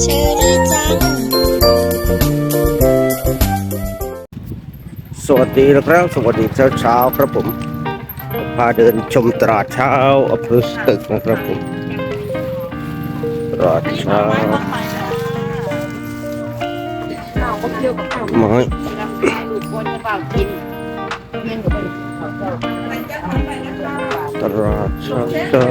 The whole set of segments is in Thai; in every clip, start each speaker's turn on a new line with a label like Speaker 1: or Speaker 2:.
Speaker 1: เชอรี่จัง
Speaker 2: สวัสดีนะครับ สวัสดีเช้าเช้าๆครับผม พาเดินชมตลาดเช้าอำเภอสตึกนะครับผมตลาดเช้า
Speaker 3: ข้าวก็เกี่ยวกับข้าว
Speaker 2: ไม้
Speaker 3: ลูกคนจะเปล่ากินเพียงกับเขาเจ้า
Speaker 2: ตลาดช้าเช้า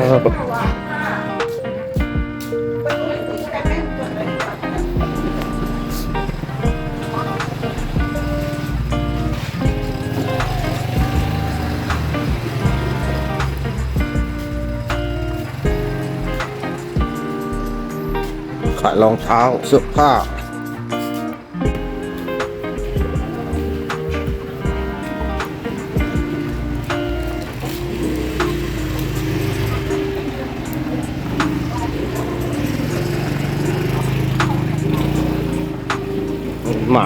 Speaker 2: ขายรองเท้าเสื้อผ้า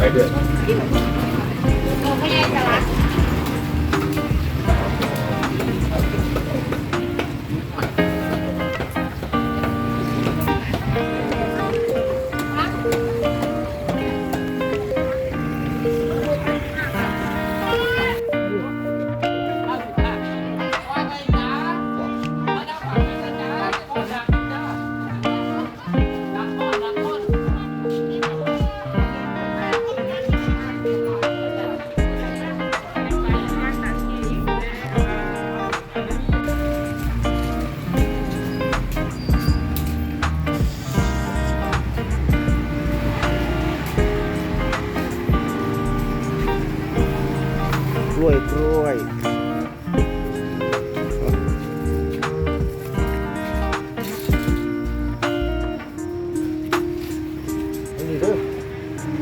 Speaker 2: กพรูน้ำปลาร้า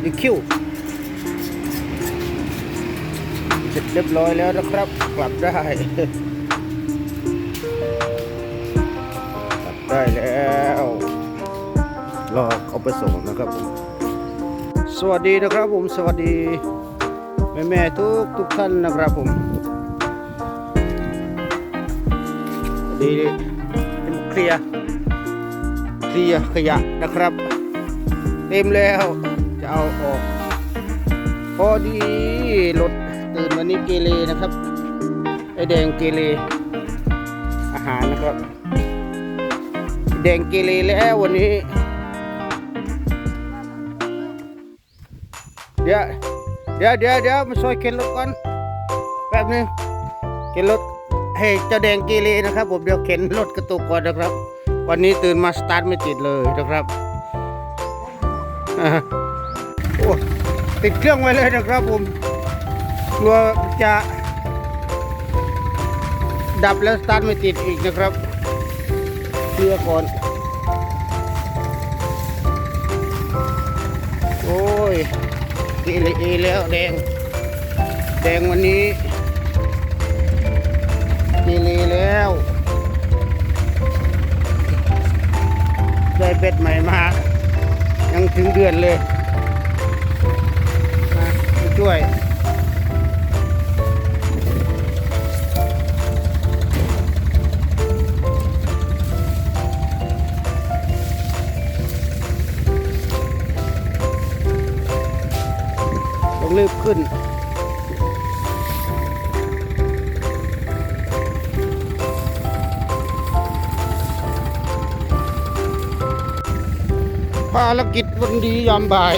Speaker 2: ีคิวเสร็จเรียบร้อยแล้วนะครับ กลับได้ กลับได้แล้วรอเขาไปส่งนะครับผมสวัสดีนะครับผมสวัสดีแม่แม่ทุกทุกท่านนะครับผมดีเป็นเคลียร์เคลียร์ขยะนะครับ เต็มแล้ว เอาออก พอดีรถตื่นวันนี้เกเรนะครับ ไอแดงเกเรอาหารนะครับ แดงเกเรแล้ววันนี้ เดี๋ยวเดี๋ยวเดี๋ยวเดี๋ยวมาช่วยเข็นรถก่อนแป๊บนึงเข็นรถให้เจ้าแดงเกีรีนะครับ ผมเดี๋ยวเข็นรถกระตุกก่อนนะครับ วันนี้ตื่นมาสตาร์ทไม่ติดเลยนะครับ โอ้ติดเครื่องไว้เลยนะครับผมกลัวจะดับแล้วสตาร์ทไม่ติดอีกนะครับเชื่อก่อน โอ้ยกีรีแล้วแดง แดงวันนี้กีรีแล้วได้เบ็ดใหม่มา ยังถึงเดือนเลย ช่วย ต้องรีบขึ้นภารกิจวันดียามบ่าย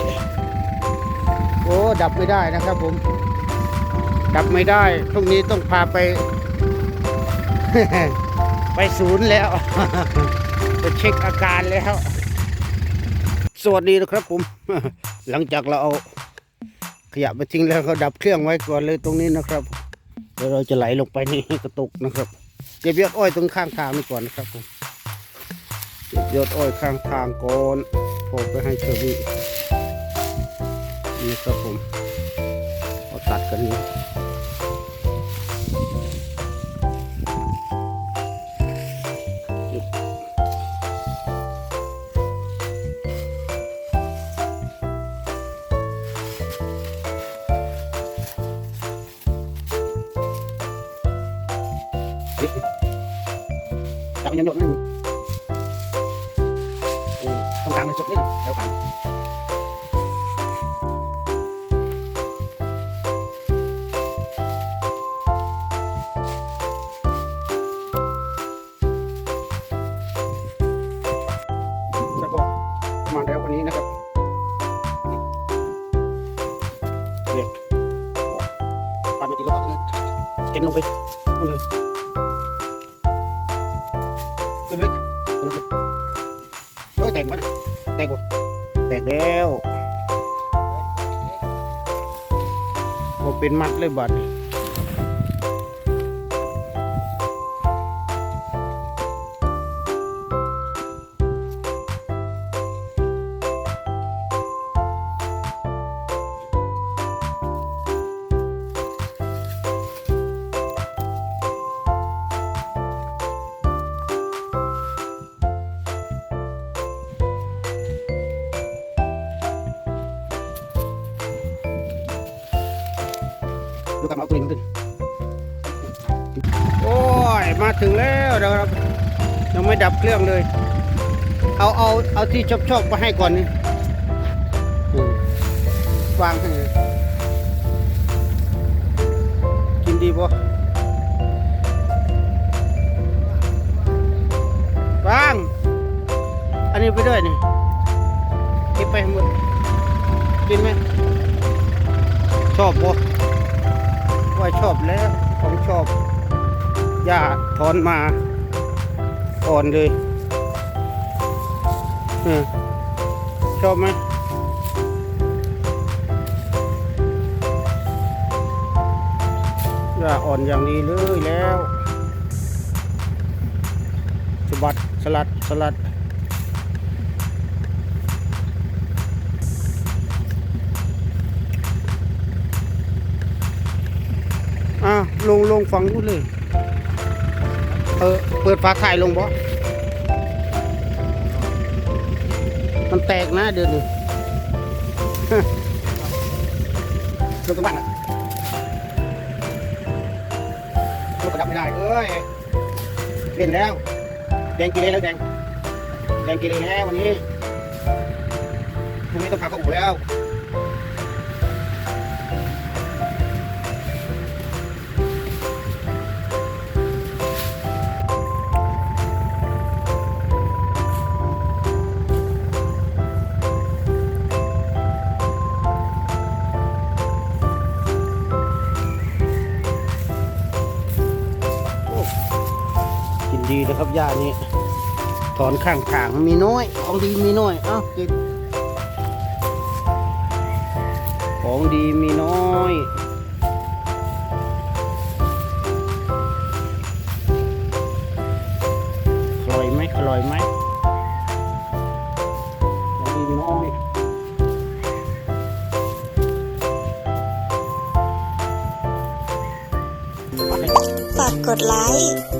Speaker 2: อ้ดับไม่ได้นะครับผม ดับไม่ได้พรุ่งนี้ต้องพาไป ไปศูนย์แล้ว ไปเช็คอาการแล้ว สวัสดีนะครับผม หลังจากเราเอาขยะไปทิ้งแล้วก็ดับเครื่องไว้ก่อนเลยตรงนี้นะครับเดี๋ยวเราจะไหลลงไปนี่กระตุกนะครับเก็บยอดอ้อยตรงข้างทางนี่ก่อนนะครับผมเก็บยอดอ้อยข้างทางก่อนพอไปให้เชอรี่ นี่ครับผมเอาตัดกันนี้จับมันยังหยดนั่นเออตรงกลางมันสุดนี่เดี๋ยวกัน กหมดแตกแตกแล้วผมเป็นมัดเลยบัดนี้ ดูกลับมาเอาตัวเองขึ้นโอ้ยมาถึงแล้วนะครับยังไม่ดับเครื่องเลย เอาเอาเอาที่ชอบชอบๆมาให้ก่อนนี่อืมวางให้เลยกินดีปะวาง อันนี้ไปด้วยนี่เก็บไปให้หมดกินไหมชอบปาชอบแล้วของชอบย่าถอนมาอ่อนเลยอชอบไหมย่าอ่อนอย่างดีเลยแล้วสบัดสลัดสลัด อะ ลงลงฟังนู้นเลยเออเปิดฝาถ่ายลงบ่มันแตกนะเดี๋ยวนี้ลงตรงบ้านอะลงกระดับไม่ได้เอ้ยเล่นแล้ว แดงกิเลนแล้วแดงแดงกิเลนแล้ววันนี้พรุ่งนี้ต้องพาเข้าอู่แล้ว นะครับย่านี้ถอนข้างทางมีน้อยของดีมีน้อยเอ้ากินของดีมีน้อยอร่อยไหมอร่อยไหมของดีมีน้อย
Speaker 1: ฝากกดไลค์